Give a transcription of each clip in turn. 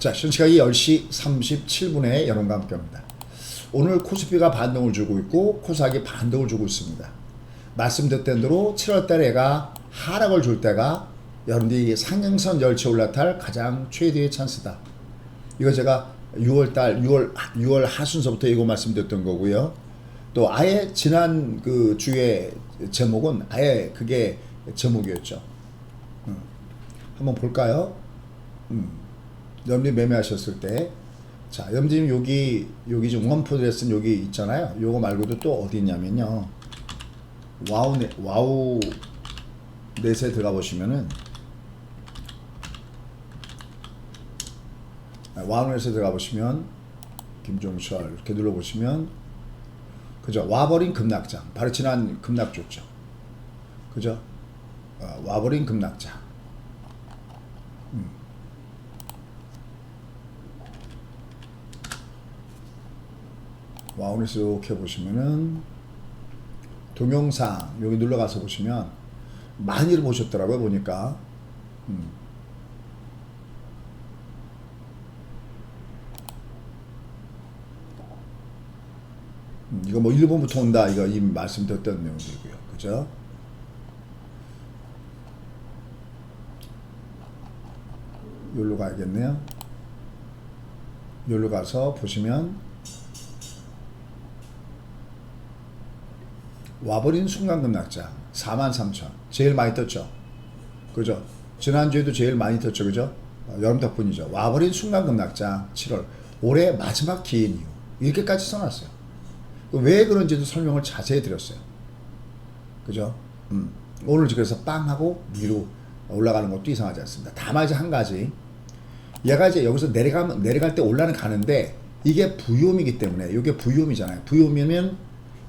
자, 현 시각이 10시 37분에 여러분과 함께 합니다. 오늘 코스피가 반등을 주고 있고 코스닥이 반등을 주고 있습니다. 말씀드렸던 대로 7월달에 얘가 하락을 줄 때가 여러분들이 상승선 열차 올라탈 가장 최대의 찬스다. 이거 제가 6월달 6월 6월 하순서부터 이거 말씀드렸던 거고요. 또 아예 지난 그 주의 제목은 아예 그게 제목이었죠. 음. 한번 볼까요? 음. 염리 매매하셨을 때, 자, 염님 여기 여기 지금 원포드레슨 여기 있잖아요. 요거 말고도 또 어디 있냐면요. 와우 넷 와우 넷에 들어가 보시면은 아, 와우 넷에 들어가 보시면 김종철 이렇게 눌러 보시면 그죠? 와버린 급락장 바로 지난 급락 줬죠. 그죠? 어, 와버린 급락장. 와우니스 이렇게 보시면은 동영상 여기 눌러 가서 보시면 많이를 보셨더라고요 보니까. 음. 음, 이거 뭐 일본부터 온다. 이거 이미 말씀드렸던 내용이고요. 그죠? 여기로 가야겠네요. 여기로 가서 보시면 와버린 순간 급락자. 43,000 제일 많이 떴죠. 그죠? 지난주에도 제일 많이 떴죠. 그죠? 어, 여러분 덕분이죠. 와버린 순간 급락자. 7월. 올해 마지막 기인 이유 이렇게까지 써놨어요. 왜 그런지도 설명을 자세히 드렸어요. 그죠? 음. 오늘 그래서 빵 하고 위로 올라가는 것도 이상하지 않습니다. 다만 이제 한 가지. 얘가 이제 여기서 내려가면 내려갈 때 올라는 가는데 이게 부요음이기 때문에 이게 부요음이잖아요. 부요음이면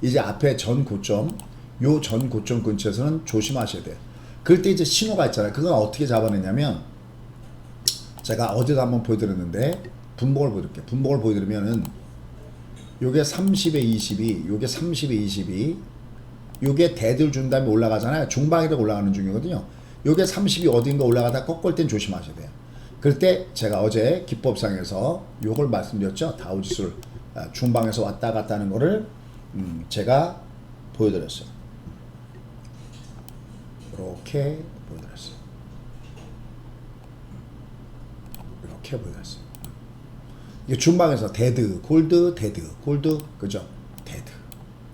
이제 앞에 전 고점, 요 전 고점 근처에서는 조심하셔야 돼요. 그럴 때 이제 신호가 있잖아요. 그건 어떻게 잡아내냐면 제가 어제도 한번 보여드렸는데 분봉을 보여드릴게요. 분봉을 보여드리면은 요게 30에 22, 요게 30에 22, 요게 대들 준 다음에 올라가잖아요. 중방이라 올라가는 중이거든요. 요게 30이 어딘가 올라가다 꺾을 땐 조심하셔야 돼요. 그럴 때 제가 어제 기법상에서 요걸 말씀드렸죠. 다우지수를 아, 중방에서 왔다 갔다 하는 거를 음, 제가 보여드렸어요. 이렇게 보여드렸어요. 이렇게 보여드렸어요. 이게 중방에서 데드, 골드, 데드, 골드, 그죠? 데드,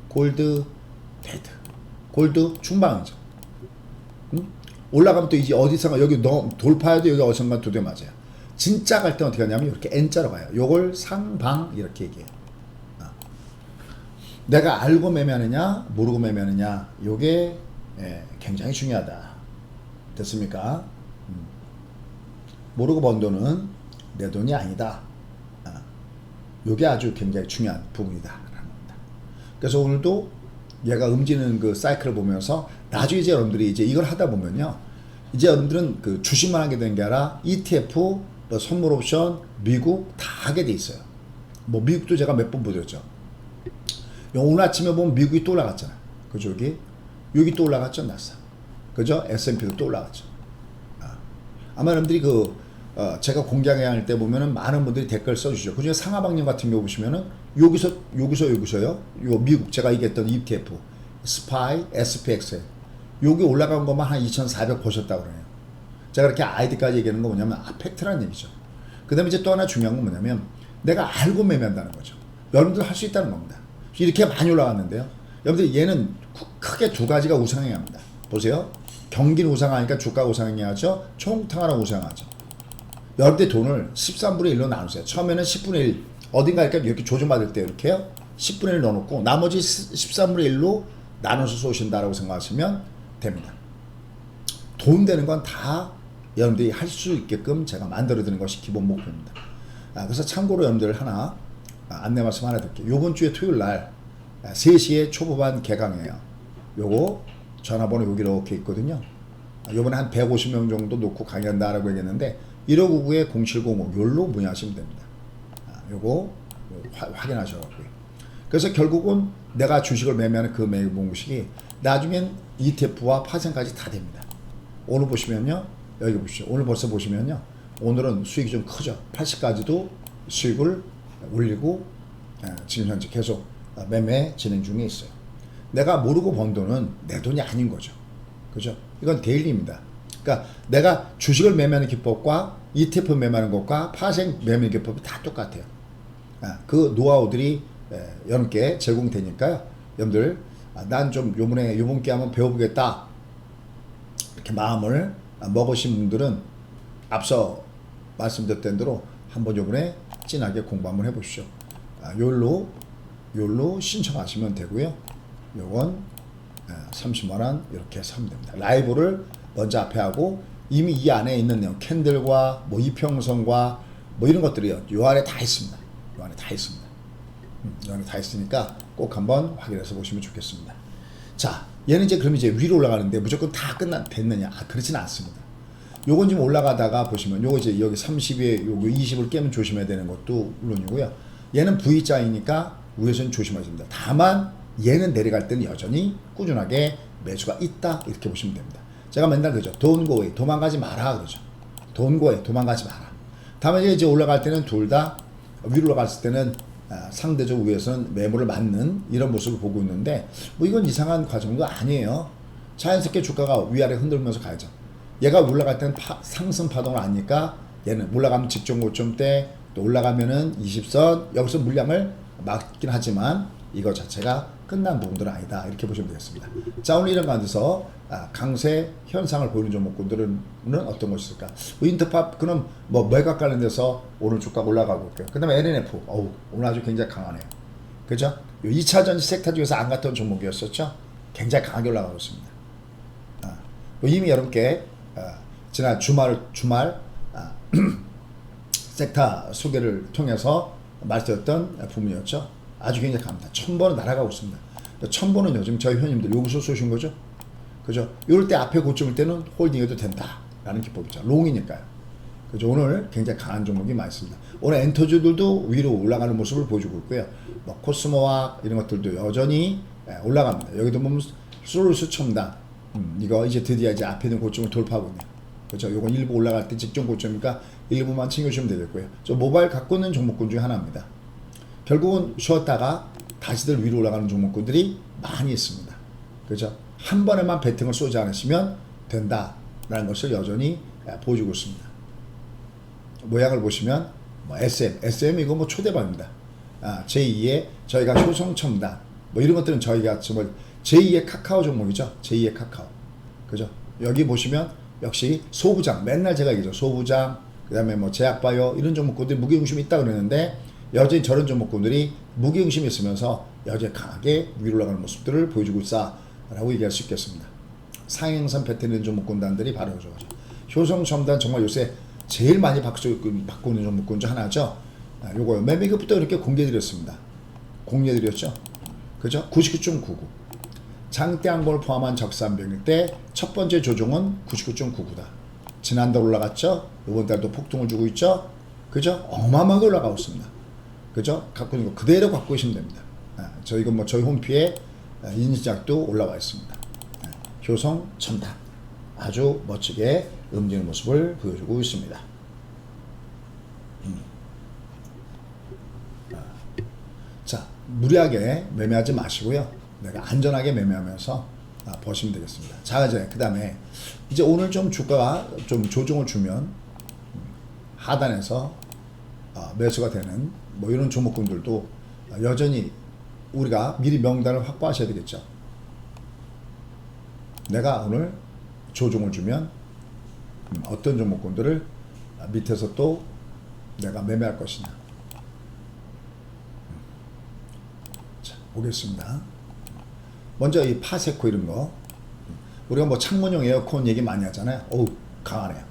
골드, 데드, 골드, 중방이죠. 음? 올라가면 또 이제 어디선가 여기 너 돌파해도 여기 어디선가 두대 맞아요. 진짜 갈때 어떻게 하냐면 이렇게 N자로 가요. 요걸 상방 이렇게 얘기해요. 내가 알고 매매하느냐 모르고 매매하느냐 요게 예, 굉장히 중요하다. 됐습니까? 음. 모르고 번 돈은 내 돈이 아니다. 아, 요게 아주 굉장히 중요한 부분이다. 그래서 오늘도 얘가 움직이는 그 사이클을 보면서 나중에 이제 여러분들이 이제 이걸 하다 보면요. 이제 여러분들은 그 주식만 하게 된게 아니라 ETF 뭐 선물 옵션 미국 다 하게 돼 있어요. 뭐 미국도 제가 몇 번 보여줬죠 오늘 아침에 보면 미국이 또 올라갔잖아. 그죠, 여기? 여기 또 올라갔죠, 나스. 그죠? S&P도 또 올라갔죠. 아. 마 여러분들이 그, 어, 제가 공개해야 할 때 보면은 많은 분들이 댓글 써주시죠. 그 중에 상하방님 같은 경우 보시면은 여기서, 여기서, 여기서요. 요 미국, 제가 얘기했던 ETF, 스파이, SPX. 여기 올라간 것만 한 2,400 보셨다고 그래요. 제가 이렇게 아이디까지 얘기하는 거 뭐냐면, 아, 팩트라는 얘기죠. 그 다음에 이제 또 하나 중요한 건 뭐냐면, 내가 알고 매매한다는 거죠. 여러분들 할 수 있다는 겁니다. 이렇게 많이 올라갔는데요. 여러분들 얘는 크게 두 가지가 우상향합니다. 보세요. 경기는 우상하니까 주가가 우상향하죠. 총탕하는 우상하죠. 여러분들 돈을 13분의 1로 나누세요. 처음에는 10분의 1 어딘가 이렇게, 이렇게 조정받을 때 이렇게요. 10분의 1 넣어놓고 나머지 13분의 1로 나눠서 쏘신다라고 생각하시면 됩니다. 돈 되는 건 다 여러분들이 할 수 있게끔 제가 만들어드는 것이 기본 목표입니다. 아, 그래서 참고로 여러분들 하나 아, 안내 말씀 하나 드릴게요. 요번 주에 토요일 날 3시에 초보반 개강이에요. 요거 전화번호 여기 이렇게 있거든요. 아, 요번에 한 150명 정도 놓고 강의한다라고 얘기했는데 1599에 0705 요로 문의하시면 됩니다. 아, 요거 확인하셔가지고요. 그래서 결국은 내가 주식을 매매하는 그 매매 공식이 나중엔 ETF와 파생까지 다 됩니다. 오늘 보시면요. 여기 보시죠. 오늘 벌써 보시면요. 오늘은 수익이 좀 크죠. 80까지도 수익을 올리고 예, 지금 현재 계속 매매 진행 중에 있어요. 내가 모르고 번 돈은 내 돈이 아닌 거죠. 그죠? 이건 데일리입니다. 그러니까 내가 주식을 매매하는 기법과 ETF 매매하는 것과 파생 매매 기법이 다 똑같아요. 아, 그 노하우들이 예, 여러분께 제공되니까요. 여러분들 아, 난좀 요번에 요번께 한번 배워보겠다 이렇게 마음을 먹으신 분들은 앞서 말씀드렸던 대로 한번 요번에 진하게 공부 한번 해보십시오. 아, 요일로 요일로 신청하시면 되고요. 요건 30만 원 이렇게 하면 됩니다. 라이브를 먼저 앞에 하고 이미 이 안에 있는 내용 캔들과 뭐 이평선과 뭐 이런 것들이요. 요 안에 다 있습니다. 요 안에 다 있습니다. 음, 요 안에 다 있으니까 꼭 한번 확인해서 보시면 좋겠습니다. 자, 얘는 이제 그럼 이제 위로 올라가는데 무조건 다 끝난 됐느냐? 아, 그렇지는 않습니다. 요건 지금 올라가다가 보시면 요거 이제 여기 30에 요거 20을 깨면 조심해야 되는 것도 물론이고요. 얘는 V자이니까 위에서는 조심하셔야 됩니다. 다만 얘는 내려갈 때는 여전히 꾸준하게 매수가 있다 이렇게 보시면 됩니다. 제가 맨날 그죠. 돈고에 도망가지 마라 그러죠. 돈고에 도망가지 마라. 다만 이제 올라갈 때는 둘 다 위로 올라갔을 때는 아, 상대적 위에서는 매물을 맞는 이런 모습을 보고 있는데 뭐 이건 이상한 과정도 아니에요. 자연스럽게 주가가 위아래 흔들면서 가야죠. 얘가 올라갈 때는 파, 상승 파동을 아니까 얘는 올라가면 직전 고점 때 또 올라가면은 20선 여기서 물량을 막긴 하지만 이거 자체가 끝난 부분들은 아니다 이렇게 보시면 되겠습니다. 자 오늘 이런 가운데서 아, 강세 현상을 보이는 종목군들은 어떤 것이 있을까? 뭐 인터팝 그럼 뭐 매각 관련돼서 오늘 주가 올라가고 있고요. 그 다음에 LNF 어우 오늘 아주 굉장히 강하네요. 그죠? 2차 전지 섹터 중에서 안 갔던 종목이었었죠. 굉장히 강하게 올라가고 있습니다. 아, 뭐 이미 여러분께 아, 지난 주말 주말 아, 섹터 소개를 통해서 말씀드렸던 부분이었죠. 아주 굉장히 강합니다. 천번은 날아가고 있습니다. 천번은 요즘 저희 회원님들 여기서 쏘신 거죠. 그죠? 이럴 때 앞에 고점일 때는 홀딩해도 된다라는 기법이죠. 롱이니까요. 그죠? 오늘 굉장히 강한 종목이 많습니다. 오늘 엔터주들도 위로 올라가는 모습을 보여주고 있고요. 뭐 코스모와 이런 것들도 여전히 예, 올라갑니다. 여기도 보면 솔루스 첨단 음, 이거 이제 드디어 이제 앞에 있는 고점을 돌파하고 있네요. 그렇죠. 요건 일부 올라갈 때 직전 고점이니까 일부만 챙겨주시면 되겠고요. 저 모바일 갖고 있는 종목군 중에 하나입니다. 결국은 쉬었다가 다시들 위로 올라가는 종목군들이 많이 있습니다. 그렇죠. 한 번에만 배팅을 쏘지 않으시면 된다라는 것을 여전히 예, 보여주고 있습니다. 모양을 보시면 뭐 SM, SM 이거 뭐 초대박입니다. 아, 제2의 저희가 효성첨단 뭐 이런 것들은 저희가 정말 제2의 카카오 종목이죠. 제2의 카카오. 그죠? 여기 보시면 역시 소부장 맨날 제가 얘기죠. 소부장 그 다음에 뭐 제약바이오 이런 종목군들이 무게중심이 있다 그러는데 여전히 저런 종목군들이 무게중심이 있으면서 여전히 강하게 위로 올라가는 모습들을 보여주고 있다라고 얘기할 수 있겠습니다. 상행선 패턴인 종목군단들이 바로 저죠. 효성첨단 정말 요새 제일 많이 받고 있는 종목군 중 하나죠. 아, 요거요. 매매급부터 이렇게 공개드렸습니다. 공개드렸죠. 그죠? 99.99. 장대 항공을 포함한 적산병일 때 첫 번째 조종은 99.99다. 지난달 올라갔죠? 이번 달도 폭등을 주고 있죠? 그죠? 어마어마하게 올라가고 있습니다. 그죠? 갖고 있는 거 그대로 갖고 계시면 됩니다. 아, 저희가 뭐 저희 홈피에 아, 인지작도 올라와 있습니다. 아, 효성 첨단 아주 멋지게 움직이는 모습을 보여주고 있습니다. 음. 아, 자, 무리하게 매매하지 마시고요. 내가 안전하게 매매하면서 아, 보시면 되겠습니다. 자, 이제 그 다음에 이제 오늘 좀 주가가 좀 조정을 주면 음, 하단에서 아, 매수가 되는 뭐 이런 종목군들도 아, 여전히 우리가 미리 명단을 확보하셔야 되겠죠. 내가 오늘 조정을 주면 음, 어떤 종목군들을 아, 밑에서 또 내가 매매할 것이냐. 음. 자, 보겠습니다. 먼저 이 파세코 이런 거. 우리가 뭐 창문용 에어컨 얘기 많이 하잖아요. 어우, 강하네요.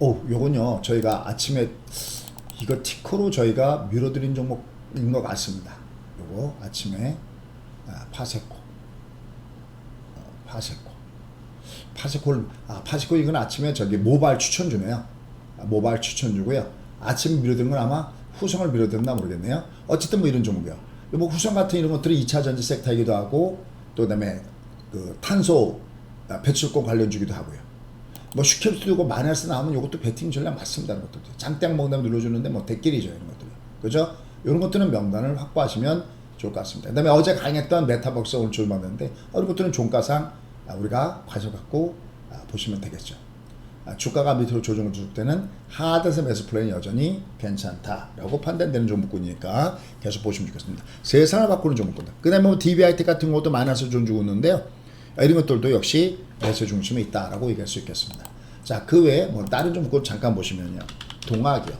오, 요건요, 저희가 아침에 이거 티커로 저희가 밀어드린 종목인 것 같습니다. 요거 아침에 아, 파세코. 어, 파세코. 파세콜, 아, 파세코 이건 아침에 저기 모바일 추천 주네요. 아, 모바일 추천 주고요. 아침 밀어드는 건 아마 후성을 밀어드렸나 모르겠네요. 어쨌든 뭐 이런 종목이요. 뭐 후성 같은 이런 것들이 2차 전지 섹터이기도 하고 또 그다음에 그 탄소 아, 배출권 관련 주기도 하고요. 뭐 슈캡스 두고 마이너스 나오면 이것도 배팅 전략 맞습니다. 이런 것도 장땡 먹는다면 눌러주는데 뭐 대끼리죠 이런 것들이 그죠? 이런 것들은 명단을 확보하시면 좋을 것 같습니다. 그다음에 어제 강했던 메타벅스 오늘 줄 맞는데 이런 것들은 종가상 아, 우리가 가져갖고 아, 보시면 되겠죠. 아, 주가가 밑으로 조정을 줄 때는 하드에서 매수 플레이는 여전히 괜찮다라고 판단되는 종목군이니까 계속 보시면 좋겠습니다. 세상을 바꾸는 종목군. 그다음에 뭐 DBIT 같은 것도 마이너스 있는데요. 아, 이런 것들도 역시 매수 중심에 있다라고 얘기할 수 있겠습니다. 자, 그 외에 뭐 다른 종목군 잠깐 보시면요. 동아기업.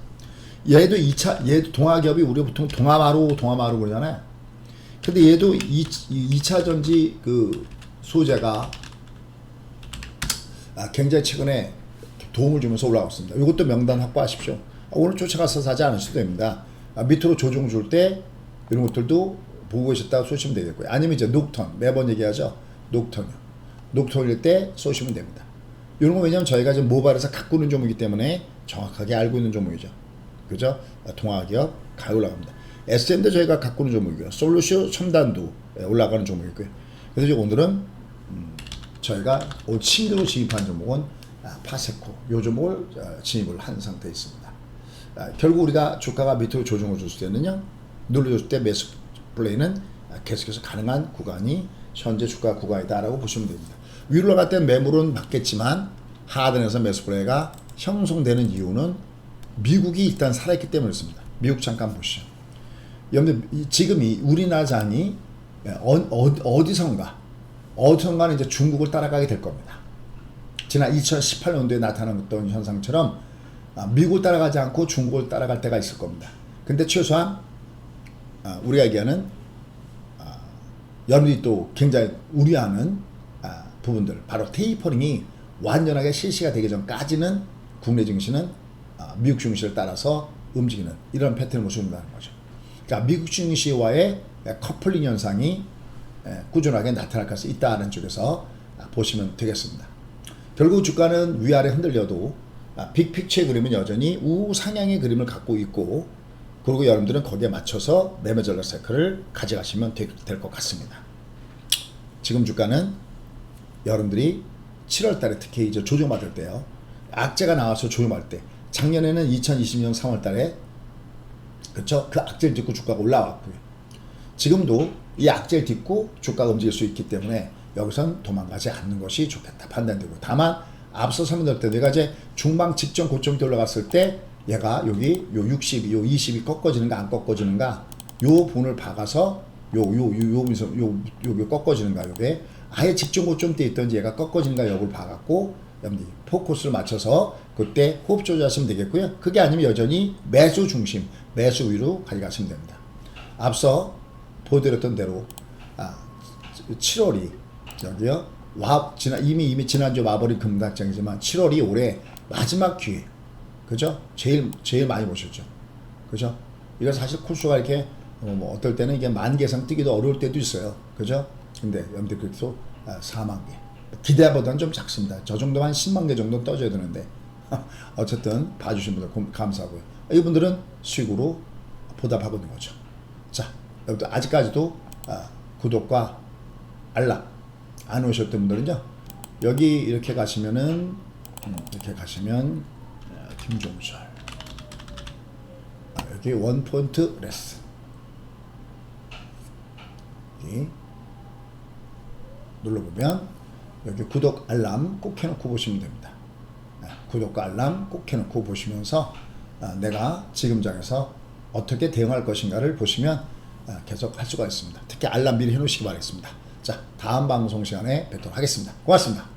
얘도 2차, 얘도 동아기업이 우리 보통 동아마루, 동아마루 그러잖아요. 근데 얘도 2, 2차 전지 그 소재가 아, 굉장히 최근에 도움을 주면서 올라가고 있습니다. 이것도 명단 확보하십시오. 아, 오늘 쫓아가서 사지 않으셔도 됩니다. 아, 밑으로 조정 줄 때 이런 것들도 보고 계셨다고 쏘시면 되겠고요. 아니면 이제 녹턴 매번 얘기하죠. 녹턴이요. 녹턴일 때 쏘시면 됩니다. 이런 거 왜냐면 저희가 지금 갖고 있는 종목이기 때문에 정확하게 알고 있는 종목이죠. 그죠? 아, 동아기업 가요 올라갑니다. SM도 저희가 있는 종목이고요. 솔루션 첨단도 예, 올라가는 종목이고요. 그래서 오늘은 음, 저희가 올 신규로 진입한 종목은 아, 파세코 요 종목을 어, 진입을 한 상태에 있습니다. 아, 결국 우리가 주가가 밑으로 조정을 줬을 때는요 눌러줬을 때 매수 플레이는 아, 계속해서 가능한 구간이 현재 주가 구간이다라고 보시면 됩니다. 위로 올라갈 때 매물은 맞겠지만 하단에서 매수 플레이가 형성되는 이유는 미국이 일단 살아있기 때문이었습니다. 미국 잠깐 보시죠. 여러분 지금 이 우리나라 장이 어, 어, 어디선가 어디선가는 이제 중국을 따라가게 될 겁니다. 지난 2018년도에 나타났던 현상처럼 아, 미국을 따라가지 않고 중국을 따라갈 때가 있을 겁니다. 근데 최소한 아, 우리가 얘기하는 아, 여러분이 또 굉장히 우려하는 아, 부분들 바로 테이퍼링이 완전하게 실시가 되기 전까지는 국내 증시는 아, 미국 증시를 따라서 움직이는 이런 패턴을 보여준다는 거죠. 그러니까 미국 증시와의 커플링 현상이 에, 꾸준하게 나타날 것이 있다는 쪽에서 아, 보시면 되겠습니다. 결국 주가는 위아래 흔들려도 아, 빅픽처의 그림은 여전히 우상향의 그림을 갖고 있고 그리고 여러분들은 거기에 맞춰서 매매 전략 사이클을 가져가시면 될 것 같습니다. 지금 주가는 여러분들이 7월 달에 특히 이제 조정받을 때요. 악재가 나와서 조정받을 때 작년에는 2020년 3월 달에 그렇죠? 그 악재를 딛고 주가가 올라왔고요. 지금도 이 악재를 딛고 주가가 움직일 수 있기 때문에 여기선 도망가지 않는 것이 좋겠다 판단되고 다만 앞서 설명드릴 때 내가 이제 중방 직전 고점 때 올라갔을 때 얘가 여기 요 60, 요 20이 꺾어지는가 안 꺾어지는가 요 분을 박아서 요 요요 요면서 요 요게 꺾어지는가 요게 아예 직전 고점 때 있던지 얘가 꺾어지는가 여부를 봐갖고 여러분들 포커스를 맞춰서 그때 호흡 조절하시면 되겠고요. 그게 아니면 여전히 매수 중심, 매수 위로 가져가시면 됩니다. 앞서 보여드렸던 대로 아, 7월이 여기요. 와 지난 이미 이미 지난주 와버린 금락장이지만 7월이 올해 마지막 기회. 그죠? 제일 제일 많이 보셨죠. 그죠? 이거 사실 코스가 이렇게 어, 뭐 어떨 때는 이게 만 개상 뛰기도 어려울 때도 있어요. 그죠? 근데 그래도 아, 4만 개. 기대보다는 좀 작습니다. 저 정도면 한 10만 개 정도 떠줘야 되는데 어쨌든 봐주신 분들 고- 감사하고요. 이분들은 수익으로 보답하고 있는 거죠. 자, 여러분들 아직까지도 아, 구독과 알람 안 오셨던 분들은요. 여기 이렇게 가시면은 음, 이렇게 가시면 아, 김종철 아, 여기 원 포인트 레슨 여기 눌러보면 여기 구독 알람 꼭 해놓고 보시면 됩니다. 네, 구독과 알람 꼭 해놓고 보시면서 아, 내가 지금 장에서 어떻게 대응할 것인가를 보시면 아, 계속 할 수가 있습니다. 특히 알람 미리 해놓으시기 바라겠습니다. 자, 다음 방송 시간에 뵙도록 하겠습니다. 고맙습니다.